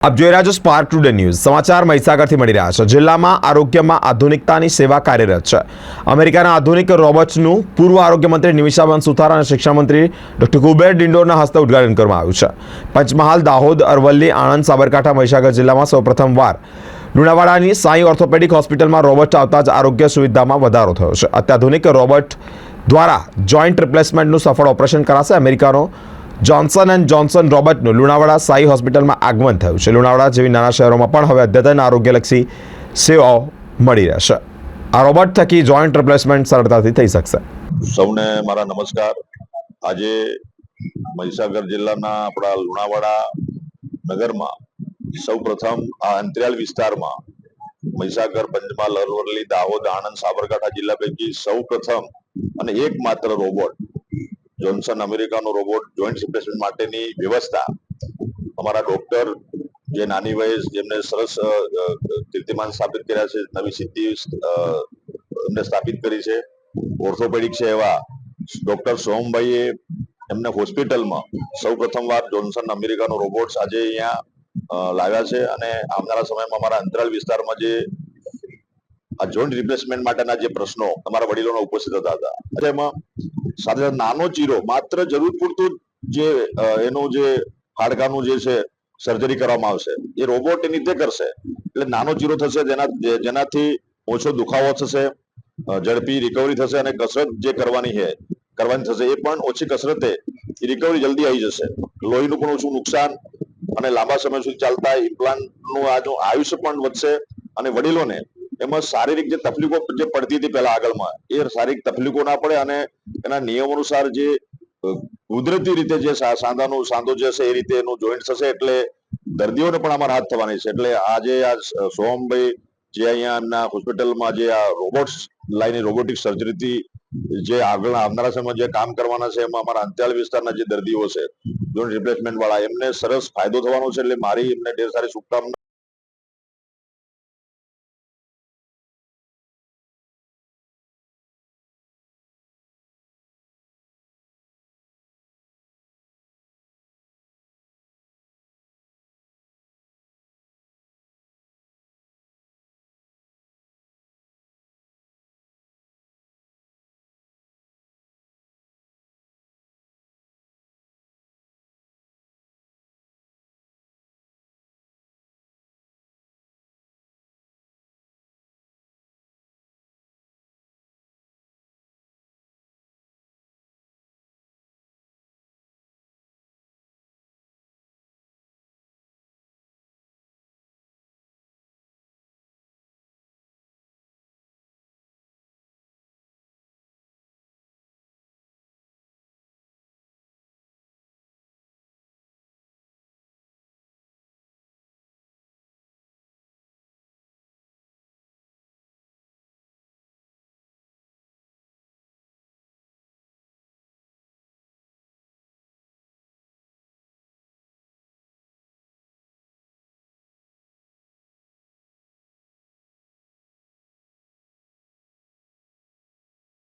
આપ જોઈ રહ્યા છો સ્પાર્ક ટુડે ન્યૂઝ સમાચાર મહીસાગરથી મળી રહ્યા છે. જિલ્લામાં આરોગ્યમાં આધુનિકતાની સેવા કાર્યરત છે. અમેરિકાના આધુનિક રોબોટ્સનું પૂર્વ આરોગ્ય મંત્રી નિમિષાબેન સુથાર અને શિક્ષણમંત્રી ડોક્ટર કુબેર ડિંડોરના હસ્તે ઉદઘાટન કરવામાં આવ્યું છે. પંચમહાલ, દાહોદ, અરવલ્લી, આણંદ, સાબરકાંઠા, મહીસાગર જિલ્લામાં સૌપ્રથમવાર લુણાવાડાની સાઈ ઓર્થોપેડિક હોસ્પિટલમાં રોબોટ આવતા જ આરોગ્ય સુવિધામાં વધારો થયો છે. અત્યાધુનિક રોબોટ દ્વારા જોઈન્ટ રિપ્લેસમેન્ટનું સફળ ઓપરેશન કરાશે અમેરિકાનો જોન્સન એન્ડ જોન્સન રોબોટનું લુણાવાડા સાઈ હોસ્પિટલમાં આગમન થયું છે. લુણાવાડા જેવી નાના શહેરોમાં પણ હવે અદ્યતન આરોગ્યલક્ષી સેવાઓ મળી રહેશે આ રોબોટ થકી જોઈન્ટ રિપ્લેસમેન્ટ સરળતાથી થઈ શકશે. સૌને મારા નમસ્કાર. આજે મહીસાગર જિલ્લાના આપણા લુણાવાડા નગરમાં સૌ પ્રથમ આ અંતરિયાળ વિસ્તારમાં મહીસાગર પંચમહાલ અરવલ્લી દાહોદ આણંદ સાબરકાંઠા જિલ્લા પૈકી સૌપ્રથમ અને એકમાત્ર રોબોટ જોન્સન અમેરિકાનો રોબોટ જોઈન્ટ રિપ્લેસમેન્ટ માટેની વ્યવસ્થા. અમારા ડોક્ટર જે નાની વયે જેમને સરસ કીર્તિમાન સ્થાપિત કર્યા છે, નવી સિદ્ધિ એમને સ્થાપિત કરી છે. ઓર્થોપેડિક છે એવા. ડોક્ટર સોમભાઈએ એમને હોસ્પિટલમાં સૌ પ્રથમવાર જોન્સન અમેરિકાનો રોબોટ્સ આજે અહીંયા લાવ્યા છે અને આવનારા સમયમાં અમારા અંતરાળ વિસ્તારમાં જે આ જોઈન્ટ રિપ્લેસમેન્ટ માટેના જે પ્રશ્નો અમારા વડીલોના ઉપસ્થિત હતા. હતા એમાં સાથે નાનો ચીરો, માત્ર જરૂર પૂરતું જે એનું જે હાડકાનું જે છે સર્જરી કરવામાં આવશે, એ રોબોટ એની રીતે કરશે. એટલે નાનો ચીરો થશે, જેના જેનાથી ઓછો દુખાવો થશે ઝડપી રિકવરી થશે અને કસરત જે કરવાની છે, કરવાની થશે, એ પણ ઓછી કસરતે રિકવરી જલ્દી આવી જશે. લોહીનું પણ ઓછું નુકસાન અને લાંબા સમય સુધી ચાલતા ઇમ્પ્લાન્ટનું આજનું આયુષ્ય પણ વધશે અને વડીલોને એમાં શારીરિક જે તકલીફો જે પડતી હતી પહેલા આગળમાં, એ શારીરિક તકલીફો ના પડે અને એના નિયમ અનુસાર જે કુદરતી રીતે જે સાંધાનો, સાંધો જે છે એ રીતે એનું જોઈન્ટ થશે એટલે દર્દીઓને પણ આમાં હાથ થવાની છે. એટલે આજે આ સોમભાઈ જે અહીંયા એમના હોસ્પિટલમાં જે આ રોબોટ્સ લાઈને રોબોટિક સર્જરીથી જે આગળ આવનારા સમયમાં જે કામ કરવાના છે, એમાં અમારા અંતરિયાળ વિસ્તારના જે દર્દીઓ છે જોઈન્ટ રિપ્લેસમેન્ટ વાળા, એમને સરસ ફાયદો થવાનો છે એટલે મારી એમને ઢેર સારી શુભકામના